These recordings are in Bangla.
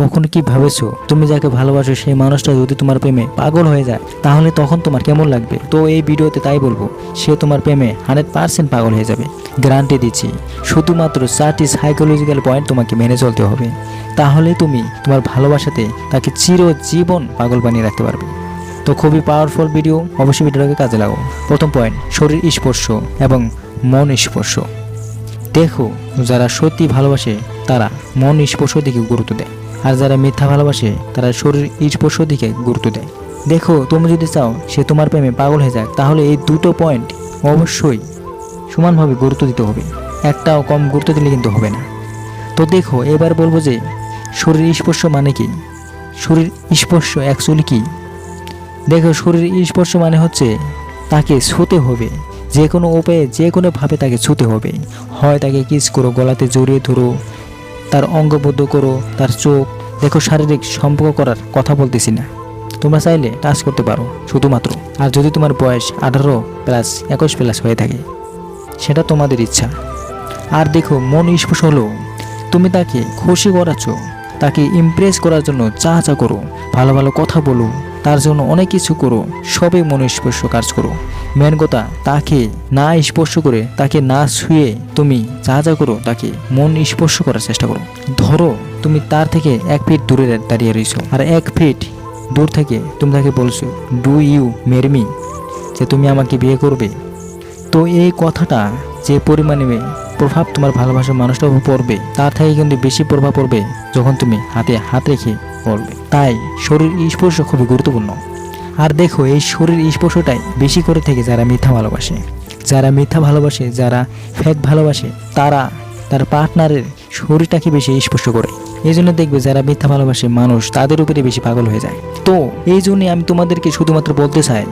কখনো কি ভেবেছো? তুমি যাকে ভালোবাসো, সেই মানুষটা যদি তোমার প্রেমে পাগল হয়ে যায়, তাহলে তখন তোমার কেমন লাগবে? তো এই ভিডিওতে তাই বলব, সে তোমার প্রেমে হান্ড্রেড পার্সেন্ট পাগল হয়ে যাবে। গ্যারান্টি দিচ্ছি, শুধুমাত্র চারটি সাইকোলজিক্যাল পয়েন্ট তোমাকে মেনে চলতে হবে। তাহলে তুমি তোমার ভালোবাসাতে তাকে চিরজীবন পাগল বানিয়ে রাখতে পারবে। তো খুবই পাওয়ারফুল ভিডিও অবশ্যই ভিডিওটাকে কাজে লাগাও। প্রথম পয়েন্ট শরীর স্পর্শ এবং মন স্পর্শ। দেখো, যারা সত্যি ভালোবাসে, তারা মন স্পর্শ দিকে গুরুত্ব দেয়। আর যারা মিথ্যা ভালোবাসে, তারা শরীর স্পর্শ দিকে গুরুত্ব দেয়। দেখো, তুমি যদি চাও সে তোমার প্রেমে পাগল হয়ে যায় তাহলে এই দুটো পয়েন্ট অবশ্যই সমানভাবে গুরুত্ব দিতে হবে। একটাও কম গুরুত্ব দিলে কিন্তু হবে না। তো দেখো, এবার বলব যে, শরীর স্পর্শ মানে কি? শরীর স্পর্শ অ্যাকচুয়ালি কি? দেখো, শরীর স্পর্শ মানে হচ্ছে তাকে ছুতে হবে। যে কোনো উপায়ে, যে কোনোভাবে তাকে ছুতে হবে। হয় তাকে কিস করো, গলাতে জড়িয়ে ধরো তার অঙ্গবদ্ধ করো, তার চোখ, দেখো শারীরিক সম্পর্ক করার কথা বলতেছি না। তোমরা চাইলে টাচ করতে পারো, শুধুমাত্র। আর যদি তোমার বয়স আঠারো প্লাস একুশ প্লাস হয়ে থাকে, সেটা তোমাদের ইচ্ছা। আর দেখো, মন স্পর্শ হলো, তুমি তাকে খুশি করাচ্ছ, তাকে ইমপ্রেস করার জন্য চা চা করো, ভালো ভালো কথা বলো। তার জন্য অনেক কিছু করো সবে মন স্পর্শ কাজ করো। মেন কথা, তাকে না স্পর্শ করে, তাকে না ছুঁয়ে তুমি যা যা করো, তাকে মন স্পর্শ করার চেষ্টা করো। ধরো, তুমি তার থেকে এক ফিট দূরে দাঁড়িয়ে রয়েছো আর এক ফিট দূর থেকে তুমি তাকে বলছো ডু ইউ মেরমি যে তুমি আমাকে বিয়ে করবে। তো এই কথাটা যে পরিমাণে প্রভাব তোমার ভালোবাসার মানুষটার উপর পড়বে, তার থেকে কিন্তু বেশি প্রভাব পড়বে যখন তুমি হাতে হাত রেখে বলবে তাই শরীর স্পর্শ খুবই গুরুত্বপূর্ণ। আর দেখো, এই শরীর স্পর্শটাই বেশি করে থেকে যারা মিথ্যা ভালোবাসে। যারা মিথ্যা ভালোবাসে, যারা ফেক ভালোবাসে, তারা তার পার্টনারের শরীরটাকে বেশি স্পর্শ করে। এই জন্য দেখবে যারা মিথ্যা ভালোবাসে মানুষ, তাদের উপরে বেশি পাগল হয়ে যায়। তো এই জন্যই আমি তোমাদেরকে শুধুমাত্র বলতে চাই,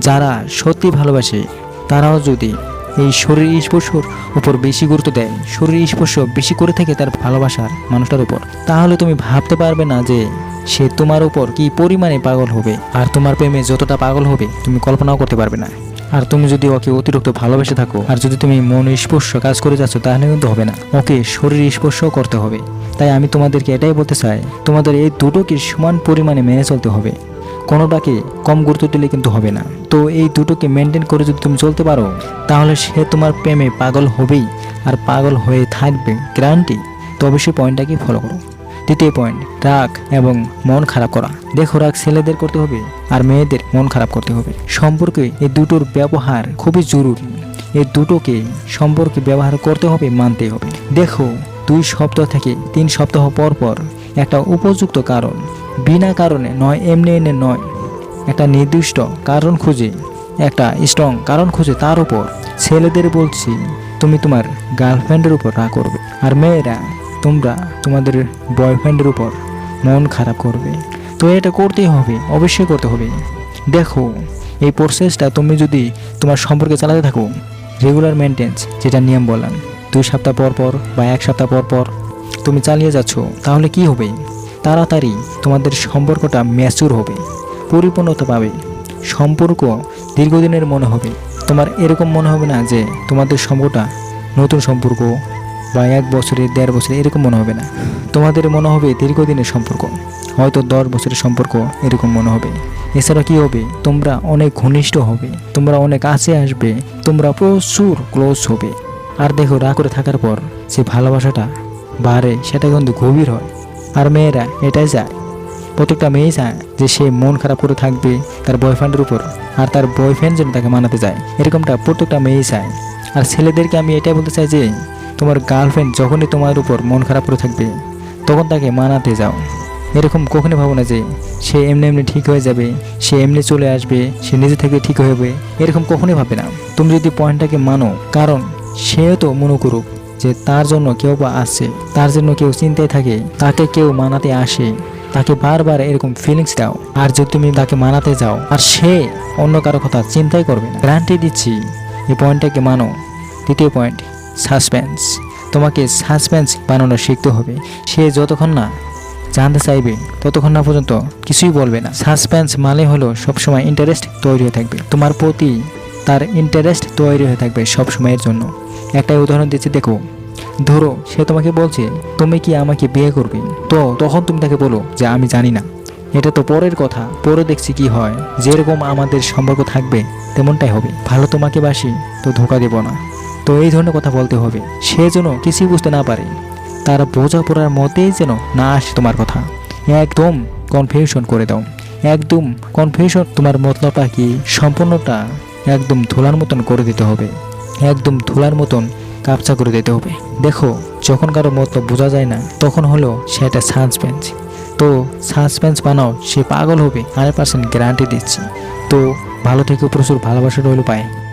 যারা সত্যি ভালোবাসে, তারাও যদি এই শরীর স্পর্শর উপর বেশি গুরুত্ব দেয়। শরীর স্পর্শ বেশি করে থাকে তার ভালোবাসার মানুষটার উপর। তাহলে তুমি ভাবতে পারবে না যে সে তোমার উপর কি পরিমাণে পাগল হবে। আর তোমার প্রেমে যতটা পাগল হবে, তুমি কল্পনাও করতে পারবে না। আর তুমি যদি ওকে অতিরিক্ত ভালোবেসে থাকো, আর যদি তুমি মন স্পর্শ কাজ করে যাচ্ছ, তাহলে কিন্তু হবে না। ওকে শরীর স্পর্শও করতে হবে। তাই আমি তোমাদেরকে এটাই বলতে চাই, তোমাদের এই দুটোকে সমান পরিমাণে মেনে চলতে হবে। কোনোটাকে কম গুরুত্ব দিলে কিন্তু হবে না। তো এই দুটোকে মেনটেন করে যদি তুমি চলতে পারো, তাহলে সে তোমার প্রেমে পাগল হবেই আর পাগল হয়ে থাকবে। গ্যারান্টি তো অবশ্যই পয়েন্টটাকে ফলো করো। দ্বিতীয় পয়েন্ট রাগ এবং মন খারাপ করা। দেখো, রাগ ছেলেদের করতে হবে আর মেয়েদের মন খারাপ করতে হবে। সম্পর্কে এই দুটোর ব্যবহার খুবই জরুরি। এই দুটোকে সম্পর্কে ব্যবহার করতে হবে, মানতে হবে। দেখো, দুই সপ্তাহ থেকে তিন সপ্তাহ পর পর একটা উপযুক্ত কারণ। বিনা কারণে নয়, এমনি এনে নয়। একটা নির্দিষ্ট কারণ খুঁজে, একটা স্ট্রং কারণ খুঁজে তার উপর। ছেলেদের বলছি, তুমি তোমার গার্লফ্রেন্ডের উপর রাগ করবে, আর মেয়েরা তোমরা তোমাদের বয়ফ্রেন্ডের উপর মন খারাপ করবে। তো এটা করতেই হবে, অবশ্যই করতে হবে। দেখো, এই প্রসেসটা তুমি যদি তোমার সম্পর্কে চালাতে থাকো রেগুলার মেনটেন্স যেটা নিয়ম বললাম দুই সপ্তাহ পর পর বা এক সপ্তাহ পর পর তুমি চালিয়ে যাচ্ছ, তাহলে কি হবে? তাড়াতাড়ি তোমাদের সম্পর্কটা ম্যাচুর হবে পরিপূর্ণতা পাবে সম্পর্ক দীর্ঘদিনের মনে হবে। তোমার এরকম মনে হবে না যে তোমাদের সম্পর্কটা নতুন সম্পর্ক বা এক বছরে, দেড় বছরে এরকম মনে হবে না। তোমাদের মনে হবে দীর্ঘদিনের সম্পর্ক, হয়তো দশ বছরের সম্পর্ক এরকম মনে হবে। এছাড়া কি হবে? তোমরা অনেক ঘনিষ্ঠ হবে, তোমরা অনেক কাছে আসবে, তোমরা প্রচুর ক্লোজ হবে। আর দেখো, রাগ করে থাকার পর যে ভালোবাসাটা বাড়ে, সেটা কিন্তু গভীর হয়। আর মেয়েরা, এটাই চায় প্রত্যেকটা মেয়ে চায় যে সে মন খারাপ করে থাকবে তার বয়ফ্রেন্ডের উপর আর তার বয়ফ্রেন্ড যেন তাকে মানাতে যায়। এরকমটা প্রত্যেকটা মেয়েই চায় আর ছেলেদেরকে আমি এটাই বলতে চাই যে, তোমার গার্লফ্রেন্ড যখনই তোমার উপর মন খারাপ করে থাকবে, তখন তাকে মানাতে যাও। এরকম কখনই ভাবো না যে, সে এমনি এমনি ঠিক হয়ে যাবে, সে এমনি চলে আসবে, সে নিজে থেকে ঠিক হয়ে যাবে। এরকম কখনই ভাবে না। তুমি যদি পয়েন্টটাকে মানো, কারণ সেও তো মনে করুক যে তার জন্য কেউ বা আসছে তার জন্য কেউ চিন্তায় থাকে, তাকে কেউ মানাতে আসে। তাকে বারবার এরকম ফিলিংস দাও। আর যদি তুমি তাকে মানাতে যাও, আর সে অন্য কারও কথা চিন্তাই করবে না। গ্যারান্টি দিচ্ছি, এই পয়েন্টটাকে মানো। দ্বিতীয় পয়েন্ট সাসপেন্স তোমাকে সাসপেন্স বানানো শিখতে হবে। সে যতক্ষণ না জানতে চাইবে, ততক্ষণ না পর্যন্ত কিছুই বলবে না। সাসপেন্স মানে হলো সবসময় ইন্টারেস্ট তৈরি হয়ে থাকবে। তোমার প্রতি তার ইন্টারেস্ট তৈরি হয়ে থাকবে সব সময়ের জন্য। একটাই উদাহরণ দিচ্ছি দেখো, ধরো, সে তোমাকে বলছে, তুমি কি আমাকে বিয়ে করবে? তো তখন তুমি তাকে বলো যে, আমি জানি না। এটা তো পরের কথা, পরে দেখছি কি হয়। যেরকম আমাদের সম্পর্ক থাকবে, তেমনটাই হবে। ভালো তোমাকে বাসি, তো ধোকা দেব না। তো এই ধরনের কথা বলতে হবে। সে যেন কিছুই বুঝতে না পারে, তার বোঝাপড়ার মতেই যেন না আসে তোমার কথা। একদম কনফিউশন করে দাও। একদম কনফিউশন তোমার মতলবটা কি? সম্পূর্ণটা একদম ধোলার মতন করে দিতে হবে। একদম ধুলার মতন কাপচা করে দিতে হবে। দেখো, যখন কারও মতো বোঝা যায় না, তখন হলো সেটা সাসপেন্স। তো সাসপেন্স বানাও, সে পাগল হবে, হান্ড্রেড পার্সেন্ট গ্যারান্টি দিচ্ছি। তো ভালো থেকে প্রচুর ভালোবাসা রইল পায়।